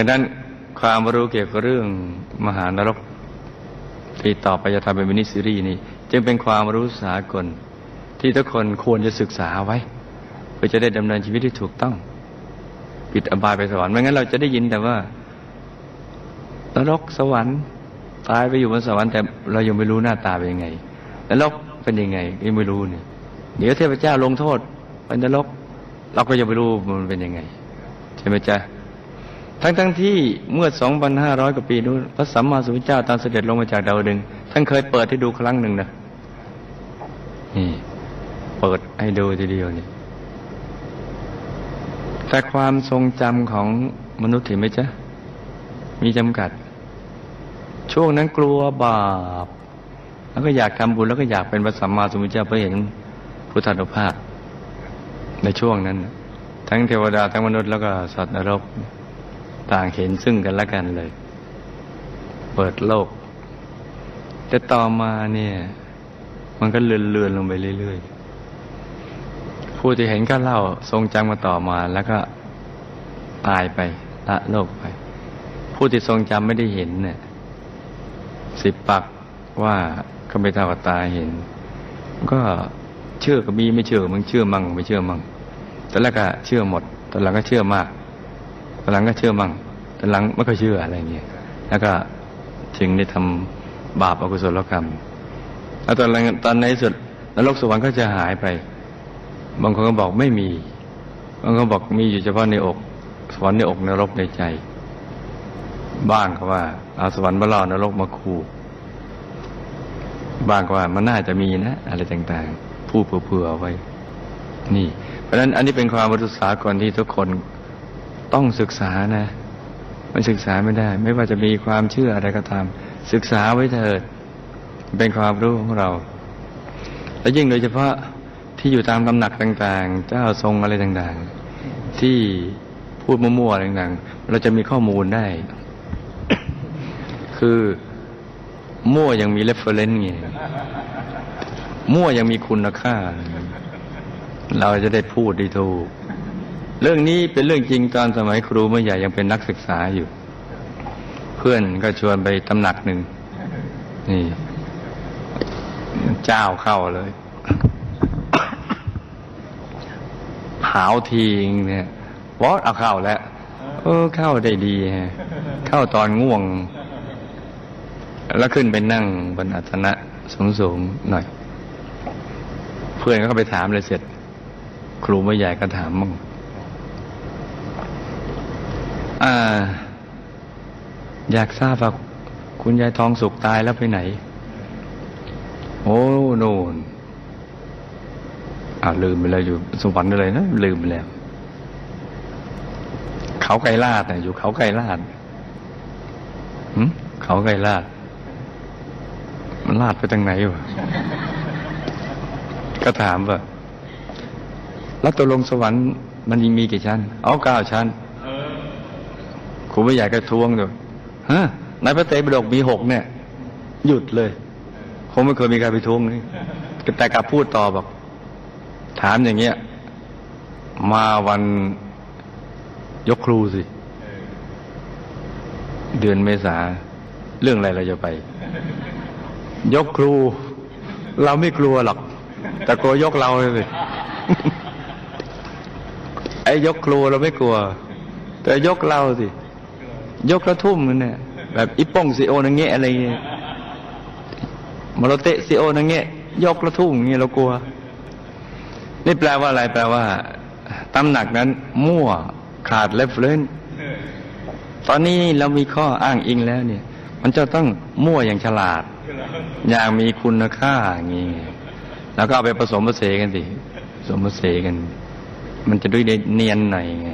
ดังนั้นความรู้เกี่ยวกับเรื่องมหานรกที่ต่อไปจะทำเป็นมินิซีรีส์นี้ จึงเป็นความรู้สากล ที่ทุกคนควรจะศึกษาไว้ เพื่อจะได้ดำเนินชีวิตที่ถูกต้อง ปิดอบายไปสวรรค์ไม่งั้นเราจะได้ยินแต่ว่านรกสวรรค์ตายไปอยู่บนสวรรค์แต่เรายังไม่รู้หน้าตาเป็นยังไงนรกเป็นยังไงยังไม่รู้เนี่ยเดี๋ยวเทพเจ้าลงโทษไปนรก เราก็ยังไม่รู้มันเป็นยังไงใช่ไหมจ๊ะ ทั้งทั้งๆที่เมื่อ 2,500 กว่าปีนู้นพระสัมมาสัมพุทธเจ้าตอนเสด็จลงมาจากดาวดึงส์ท่านเคยเปิดให้ดูครั้งหนึ่งนะนี่เปิดให้ดูทีเดียวนี่แต่ความทรงจำของมนุษย์เห็นไหมจ๊ะ มีจำกัด ช่วงนั้นกลัวบาป แล้วก็อยากทำบุญแล้วก็อยากเป็นพระสัมมาสัมพุทธเจ้าเพื่อเห็นพุทธานุภาพ ในช่วงนั้นน่ะทั้งเทวดาทั้งมนุษย์แล้วก็สัตว์นรก ต่างเห็นซึ่งกันและกันเลย เปิดโลก แต่ต่อมาเนี่ย มันก็เลือนเลือนๆลงไปเรื่อยๆ ผู้ที่เห็นก็เล่าทรงจำมาต่อมาแล้วก็ตายไปละโลกไป ผู้ที่ทรงจำไม่ได้เห็นเนี่ย สิบปักว่าก็ไม่เท่ากับตาเห็น ก็เชื่อก็มีไม่เชื่อมึงเชื่อมั่งไม่เชื่อมั่งแต่แรกก็เชื่อหมดแตอนหลังก็เชื่อมาก หลังก็เชื่อมั่งตอนหลังไม่ค่อยเชื่ออะไรเงี้ยแล้วก็ถึงได้ทำบาปอกุศลกรรมแล้วตอนหลังตอนในที่สุดนรกสวรรค์ก็จะหายไป บางคนก็บอกไม่มีบางคนบอกมีอยู่เฉพาะในอก สวรรค์ในอกนรกในใจ บ้างก็ว่าเอาสวรรค์มาล่อนรกมาคู่บ้างก็ว่ามันน่าจะมีนะ อะไรต่างๆ ผู้เผื่อๆเอาไว้ นี่ เพราะฉะนั้นอันนี้เป็นความวัตถุสากลที่ทุกคน ต้องศึกษานะ มันศึกษาไม่ได้ ไม่ว่าจะมีความเชื่ออะไรก็ตาม ศึกษาไว้เถิด เป็นความรู้ของเรา และยิ่งโดยเฉพาะที่อยู่ตามตำหนักต่างๆ เจ้าทรงอะไรต่างๆ ที่พูดมั่วๆอะไรต่างๆ เราจะมีข้อมูลได้ คือมั่วยังมีเรฟเฟรนซ์ไงมั่วยังมีคุณค่า เราจะได้พูดได้ถูก เรื่องนี้เป็นเรื่องจริงตอนสมัยครูเมื่อใหญ่ยังเป็นนักศึกษาอยู่ เพื่อนก็ชวนไปตำหนักหนึ่งนี่ เจ้าเข้าเลยหาทีงเนี่ยวอดเอาเข้าแล้วเออเข้าได้ดีฮะเข้าตอนง่วง แล้วขึ้นไปนั่งบนอัสนะสูงๆหน่อย เพื่อนก็ไปถามเลยเสร็จ ครูไม่ใหญ่ก็ถามมั่ง อ่า อยากทราบว่าคุณยายทองสุกตายแล้วไปไหน โอ้โน่นอ่าลืมไปแล้วอยู่สวรรค์อะไรนะลืมไปแล้ว เขาไกรลาดนะอยู่เขาไกรลาดหึเขาไกรลาด มันลาดไปทางไหนวะก็ถามว่าแล้วตกลงสวรรค์มันมีกี่ชั้น เอาเก้าชั้น ครูไม่ใหญ่ก็ทวงอยู่ฮะในพระเตรปิฎกมีหกเนี่ย หยุดเลย คงไม่เคยมีใครไปทวงนี่แต่กลับพูดต่อบอกถามอย่างเงี้ย มาวันยกครูสิ เดือนเมษา เรื่องอะไรเราจะไป ยกครู เราไม่กลัวหรอก แต่กลัวยกเราเลยไอ้ยกครูเราไม่กลัว แต่ยกเราสิ ยกกระทุ่มเนี่ยแบบอิปป้งซีโอนังเงะอะไรเงี้ยมารเตะซีโอนังเงะยยกกระทุ่มเงี้ยเรากลัว นี่แปลว่าอะไรแปลว่าตำหนักนั้น มั่วขาดเลฟเลนตอนนี้เรามีข้ออ้างอิงแล้วเนี่ย มันจะต้องมั่วอย่างฉลาด อย่างมีคุณค่าอย่างนี้แล้วก็เอาไปผสมผสานกันสิผสมผสานกัน มันจะด้วยได้เนียนหน่อยไง